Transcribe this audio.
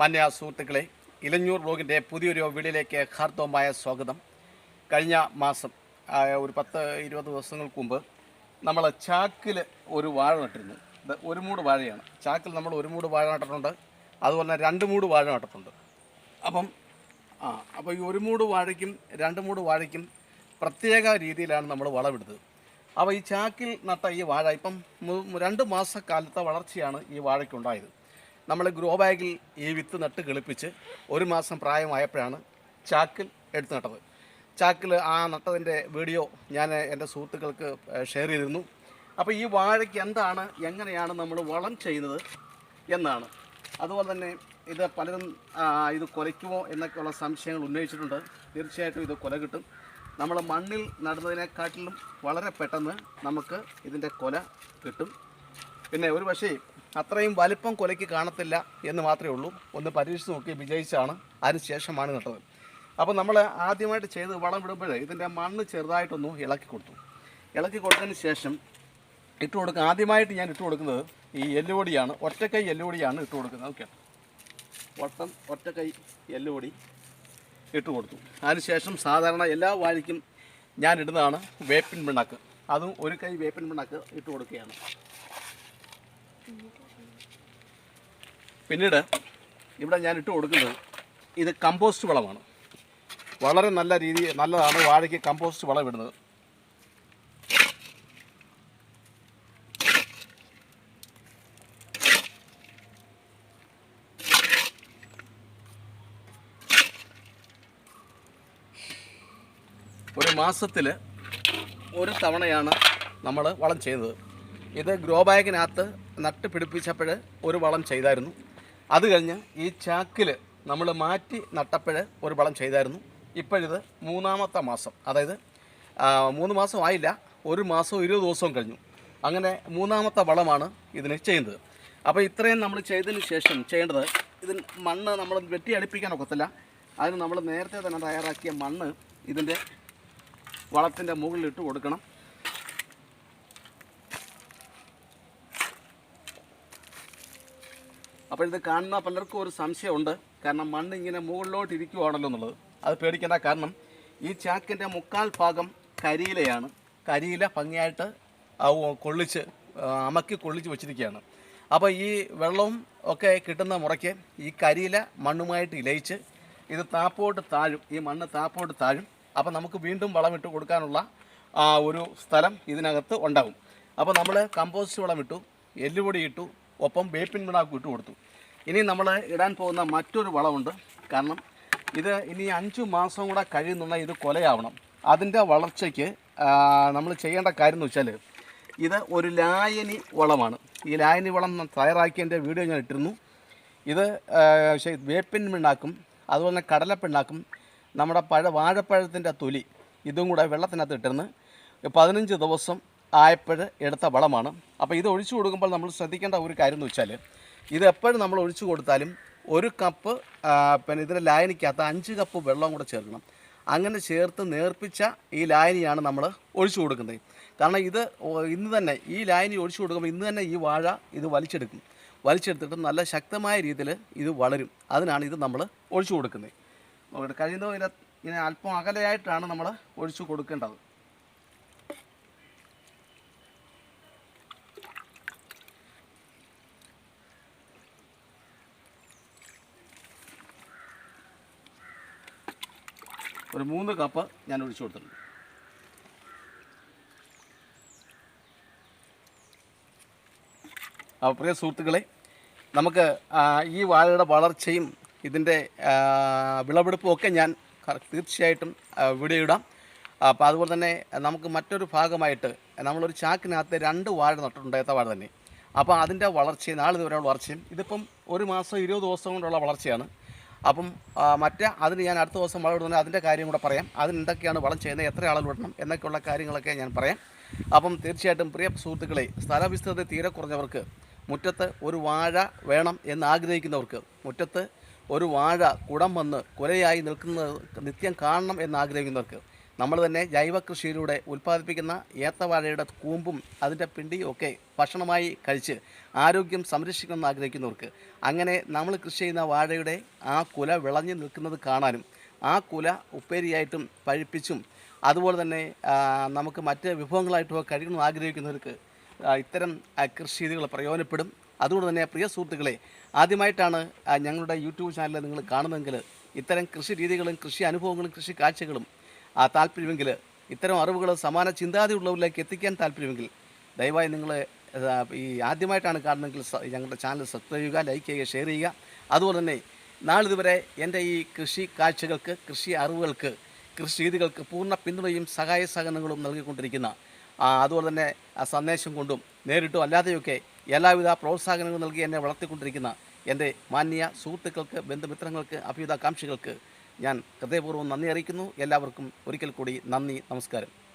മാന്യ സുഹൃത്തുക്കളെ ഇലഞ്ഞൂർ ബ്ലോഗിന്റെ പുതിയൊരു വീഡിയോയിലേക്ക് ഹാർദവമായ സ്വാഗതം. കഴിഞ്ഞ മാസം ഒരു പത്ത് ഇരുപത് ദിവസങ്ങൾക്ക് മുമ്പ് നമ്മൾ ചാക്കിൽ ഒരു വാഴ നട്ടിരുന്നു. ഒരു മൂട് വാഴയാണ്. ചാക്കിൽ നമ്മൾ ഒരു മൂട് വാഴ നട്ടിട്ടുണ്ട്. അതുപോലെ തന്നെ രണ്ട് മൂട് വാഴ നട്ടിട്ടുണ്ട്. അപ്പം ആ അപ്പോൾ ഈ ഒരു മൂട് വാഴയ്ക്കും രണ്ട് മൂട് വാഴയ്ക്കും പ്രത്യേക രീതിയിലാണ് നമ്മൾ വളമിടുന്നത്. അപ്പോൾ ഈ ചാക്കിൽ നട്ട ഈ വാഴ ഇപ്പം രണ്ട് മാസക്കാലത്തെ വളർച്ചയാണ് ഈ വാഴയ്ക്കുണ്ടായത്. നമ്മൾ ഗ്രോ ബാഗിൽ ഈ വിത്ത് നട്ട് കിളിപ്പിച്ച് ഒരു മാസം പ്രായമായപ്പോഴാണ് ചാക്കിൽ എടുത്ത് നട്ടത്. ചാക്കിൽ ആ നട്ടതിന്റെ വീഡിയോ ഞാൻ എന്റെ സുഹൃത്തുക്കൾക്ക് ഷെയർ ചെയ്തിരുന്നു. അപ്പോൾ ഈ വാഴയ്ക്ക് എന്താണ് എങ്ങനെയാണ് നമ്മൾ വളം ചെയ്യുന്നത് എന്നാണ്. അതുപോലെ തന്നെ ഇത് പലരും ഇത് കൊലയ്ക്കുമോ എന്നൊക്കെയുള്ള സംശയങ്ങൾ ഉന്നയിച്ചിട്ടുണ്ട്. തീർച്ചയായിട്ടും ഇത് കൊല കിട്ടും. നമ്മൾ മണ്ണിൽ നടുന്നതിനെക്കാട്ടിലും വളരെ പെട്ടെന്ന് നമുക്ക് ഇതിന്റെ കൊല കിട്ടും. പിന്നെ ഒരു പക്ഷേ അത്രയും വലിപ്പം കൊലയ്ക്ക് കാണത്തില്ല എന്ന് മാത്രമേ ഉള്ളൂ. ഒന്ന് പരീക്ഷിച്ച് നോക്കി വിജയിച്ചാണ് അതിന് ശേഷമാണ് നട്ടത് അപ്പോൾ നമ്മൾ ആദ്യമായിട്ട് ചെയ്ത് വളം വിടുമ്പോൾ ഇതിന്റെ മണ്ണ് ചെറുതായിട്ടൊന്ന് ഇളക്കി കൊടുത്തു. ഇളക്കി കൊടുത്തതിന് ശേഷം ഇട്ട് കൊടുക്കുക ആദ്യമായിട്ട് ഞാൻ ഇട്ട് കൊടുക്കുന്നത് ഈ എല്ലുപൊടിയാണ്. ഒറ്റക്കൈ എല്ലുപൊടിയാണ് ഇട്ട് കൊടുക്കുന്നത്. ഓക്കെ. വട്ടം ഒറ്റക്കൈ എല്ലുപൊടി ഇട്ട് കൊടുത്തു. അതിനുശേഷം സാധാരണ എല്ലാ വാഴയ്ക്കും ഞാൻ ഇടുന്നതാണ് വേപ്പിൻ പിണ്ണാക്ക്. അതും ഒരു കൈ വേപ്പിൻ പിണ്ണാക്ക് ഇട്ട് കൊടുക്കുകയാണ്. പിന്നീട് ഇവിടെ ഞാൻ ഇട്ട് കൊടുക്കുന്നത് ഇത് കമ്പോസ്റ്റ് വളമാണ്. വളരെ നല്ല രീതി നല്ലതാണ് വാഴയ്ക്ക് കമ്പോസ്റ്റ് വളം ഇടുന്നത് ഒരു മാസത്തിൽ ഒരു തവണയാണ് നമ്മൾ വളം ചെയ്തത്. ഇത് ഗ്രോ ബാഗിനകത്ത് നട്ട് പിടിപ്പിച്ചപ്പോൾ ഒരു വളം ചെയ്തായിരുന്നു. അത് കഴിഞ്ഞ് ഈ ചാക്കിൽ നമ്മൾ മാറ്റി നട്ടപ്പോൾ ഒരു വളം ചെയ്തായിരുന്നു. ഇപ്പോഴിത് മൂന്നാമത്തെ മാസം. അതായത് മൂന്ന് മാസം ആയില്ല. ഒരു മാസവും ഇരുപത് ദിവസവും കഴിഞ്ഞു. അങ്ങനെ മൂന്നാമത്തെ വളമാണ് ഇതിന് ചെയ്യുന്നത്. അപ്പോൾ ഇത്രയും നമ്മൾ ചെയ്തതിന് ശേഷം ചെയ്യേണ്ടത് ഇതിന് മണ്ണ് നമ്മൾ വെട്ടി അടുപ്പിക്കാൻ ഒക്കത്തില്ല. അതിന് നമ്മൾ നേരത്തെ തന്നെ തയ്യാറാക്കിയ മണ്ണ് ഇതിന്റെ വളത്തിന്റെ മുകളിലിട്ട് കൊടുക്കണം. അപ്പോൾ ഇത് കാണുന്ന പലർക്കും ഒരു സംശയമുണ്ട്. കാരണം മണ്ണ് ഇങ്ങനെ മുകളിലോട്ട് ഇരിക്കുവാണല്ലോ എന്നുള്ളത്. അത് പേടിക്കേണ്ട കാരണം ഈ ചാക്കിന്റെ മുക്കാൽ ഭാഗം കരിയിലയാണ്. കരിയില ഭംഗിയായിട്ട് കൊള്ളിച്ച് അമക്കി കൊള്ളിച്ച് വെച്ചിരിക്കുകയാണ്. അപ്പോൾ ഈ വെള്ളവും ഒക്കെ കിട്ടുന്ന മുറയ്ക്ക് ഈ കരിയില മണ്ണുമായിട്ട് ഇലയിച്ച് ഇത് താപ്പോട്ട് താഴും. ഈ മണ്ണ് താപ്പോട്ട് താഴും. അപ്പോൾ നമുക്ക് വീണ്ടും വളമിട്ട് കൊടുക്കാനുള്ള ഒരു സ്ഥലം ഇതിനകത്ത് ഉണ്ടാകും. അപ്പോൾ നമ്മൾ കമ്പോസ്റ്റ് വളം ഇട്ടു എല്ലുപൊടി ഇട്ടു ഒപ്പം വേപ്പിൻ പിണ്ണാക്കും ഇട്ട് കൊടുത്തു. ഇനി നമ്മൾ ഇടാൻ പോകുന്ന മറ്റൊരു വളമുണ്ട്. കാരണം ഇത് ഇനി അഞ്ച് മാസം കൂടെ കഴിയുന്നുള്ള ഇത് കൊലയാവണം. അതിന്റെ വളർച്ചയ്ക്ക് നമ്മൾ ചെയ്യേണ്ട കാര്യം എന്ന് വെച്ചാൽ ഇത് ഒരു ലായനി വളമാണ്. ഈ ലായനി വളം തയ്യാറാക്കി എന്റെ വീഡിയോ ഞാൻ ഇട്ടിരുന്നു. ഇത് വേപ്പിൻ പിണ്ണാക്കും അതുപോലെ തന്നെ കടലപ്പിണ്ണാക്കും നമ്മുടെ പഴ വാഴപ്പഴത്തിന്റെ തൊലി ഇതും കൂടെ വെള്ളത്തിനകത്ത് ഇട്ടിരുന്ന് പതിനഞ്ച് ദിവസം ആയപ്പോൾ എടുത്ത വളമാണ്. അപ്പോൾ ഇത് ഒഴിച്ചു കൊടുക്കുമ്പോൾ നമ്മൾ ശ്രദ്ധിക്കേണ്ട ഒരു കാര്യം എന്ന് വെച്ചാൽ ഇത് എപ്പോഴും നമ്മൾ ഒഴിച്ചു കൊടുത്താലും ഒരു കപ്പ് പിന്നെ ഇതിന്റെ ലായനിക്കകത്ത് അഞ്ച് കപ്പ് വെള്ളം കൂടെ ചേർക്കണം. അങ്ങനെ ചേർത്ത് നേർപ്പിച്ച ഈ ലായനിയാണ് നമ്മൾ ഒഴിച്ചു കൊടുക്കുന്നത്. കാരണം ഇത് ഇന്ന് തന്നെ ഈ ലായനി ഒഴിച്ചു കൊടുക്കുമ്പോൾ ഇന്ന് തന്നെ ഈ വാഴ ഇത് വലിച്ചെടുക്കും. വലിച്ചെടുത്തിട്ട് നല്ല ശക്തമായ രീതിയിൽ ഇത് വളരും. അതിനാണ് ഇത് നമ്മൾ ഒഴിച്ചു കൊടുക്കുന്നത്. കഴിയുന്നതും ഇങ്ങനെ അല്പം അകലെയായിട്ടാണ് നമ്മൾ ഒഴിച്ചു കൊടുക്കേണ്ടത്. ഒരു മൂന്ന് കപ്പ് ഞാൻ ഒഴിച്ചു കൊടുത്തിട്ടുണ്ട്. അപ്പോൾ പ്രിയ സുഹൃത്തുക്കളെ നമുക്ക് ഈ വാഴയുടെ വളർച്ചയും ഇതിന്റെ വിളവെടുപ്പും ഒക്കെ ഞാൻ തീർച്ചയായിട്ടും വീഡിയോ ഇടാം അപ്പോൾ അതുപോലെ തന്നെ നമുക്ക് മറ്റൊരു ഭാഗമായിട്ട് നമ്മളൊരു ചാക്കിനകത്ത് രണ്ട് വാഴ നട്ടിട്ടുണ്ട് ഏത്ത വാഴ തന്നെ. അപ്പോൾ അതിന്റെ വളർച്ചയും നാളിതുവരെയുള്ള വളർച്ചയും ഇതിപ്പം ഒരു മാസം ഇരുപത് ദിവസം കൊണ്ടുള്ള വളർച്ചയാണ്. അപ്പം മറ്റേ അതിന് ഞാൻ അടുത്ത ദിവസം വളം ഇടുന്ന അതിന്റെ കാര്യം കൂടെ പറയാം. അതിന് എന്തൊക്കെയാണ് വളം ചെയ്യുന്നത് എത്ര ആളുകൾ ഇടണം എന്നൊക്കെയുള്ള കാര്യങ്ങളൊക്കെ ഞാൻ പറയാം. അപ്പം തീർച്ചയായിട്ടും പ്രിയ സുഹൃത്തുക്കളെ സ്ഥലവിസ്തൃതി തീരെ കുറഞ്ഞവർക്ക് മുറ്റത്ത് ഒരു വാഴ വേണം എന്ന് ആഗ്രഹിക്കുന്നവർക്ക് മുറ്റത്ത് ഒരു വാഴ കുടം വന്ന് കുലയായി നിൽക്കുന്നത് നിത്യം കാണണം എന്ന് ആഗ്രഹിക്കുന്നവർക്ക് നമ്മൾ തന്നെ ജൈവ കൃഷിയിലൂടെ ഉൽപ്പാദിപ്പിക്കുന്ന ഏത്തവാഴയുടെ കൂമ്പും അതിന്റെ പിണ്ടിയും ഒക്കെ ഭക്ഷണമായി കഴിച്ച് ആരോഗ്യം സംരക്ഷിക്കണമെന്ന് ആഗ്രഹിക്കുന്നവർക്ക് അങ്ങനെ നമ്മൾ കൃഷി ചെയ്യുന്ന വാഴയുടെ ആ കുല വിളഞ്ഞു നിൽക്കുന്നത് കാണാനും ആ കുല ഉപ്പേരിയായിട്ടും പഴിപ്പിച്ചും അതുപോലെ തന്നെ നമുക്ക് മറ്റ് വിഭവങ്ങളായിട്ടും കഴിക്കണമെന്ന് ആഗ്രഹിക്കുന്നവർക്ക് ഇത്തരം കൃഷി രീതികൾ പ്രയോജനപ്പെടും. അതുകൊണ്ട് തന്നെ പ്രിയ സുഹൃത്തുക്കളെ ആദ്യമായിട്ടാണ് ഞങ്ങളുടെ യൂട്യൂബ് ചാനലിൽ നിങ്ങൾ കാണുന്നതെങ്കിൽ ഇത്തരം കൃഷി രീതികളും കൃഷി അനുഭവങ്ങളും കൃഷി കാഴ്ചകളും ആ താല്പര്യമെങ്കിൽ ഇത്തരം അറിവുകൾ സമാന ചിന്താതിയുള്ളവരിലേക്ക് എത്തിക്കാൻ താല്പര്യമെങ്കിൽ ദയവായി നിങ്ങൾ ഈ ആദ്യമായിട്ടാണ് കാണുന്നതെങ്കിൽ ഞങ്ങളുടെ ചാനൽ സബ്സ്ക്രൈബ് ചെയ്യുക ലൈക്ക് ചെയ്യുക ഷെയർ ചെയ്യുക. അതുപോലെ തന്നെ നാളിതുവരെ എന്റെ ഈ കൃഷി കാഴ്ചകൾക്ക് കൃഷി അറിവുകൾക്ക് കൃഷി രീതികൾക്ക് പൂർണ പിന്തുണയും സഹായ സഹകരണങ്ങളും നൽകിക്കൊണ്ടിരിക്കുന്ന അതുപോലെ തന്നെ സന്ദേശം കൊണ്ടും നേരിട്ടും അല്ലാതെയൊക്കെ എല്ലാവിധ പ്രോത്സാഹനങ്ങളും നൽകി എന്നെ വളർത്തിക്കൊണ്ടിരിക്കുന്ന എന്റെ മാന്യ സുഹൃത്തുക്കൾക്ക് ബന്ധുമിത്രങ്ങൾക്ക് അഭ്യുതാകാംക്ഷികൾക്ക് ഞാൻ ഹൃദയപൂർവം നന്ദി അറിയിക്കുന്നു. എല്ലാവർക്കും ഒരിക്കൽ കൂടി നന്ദി നമസ്കാരം.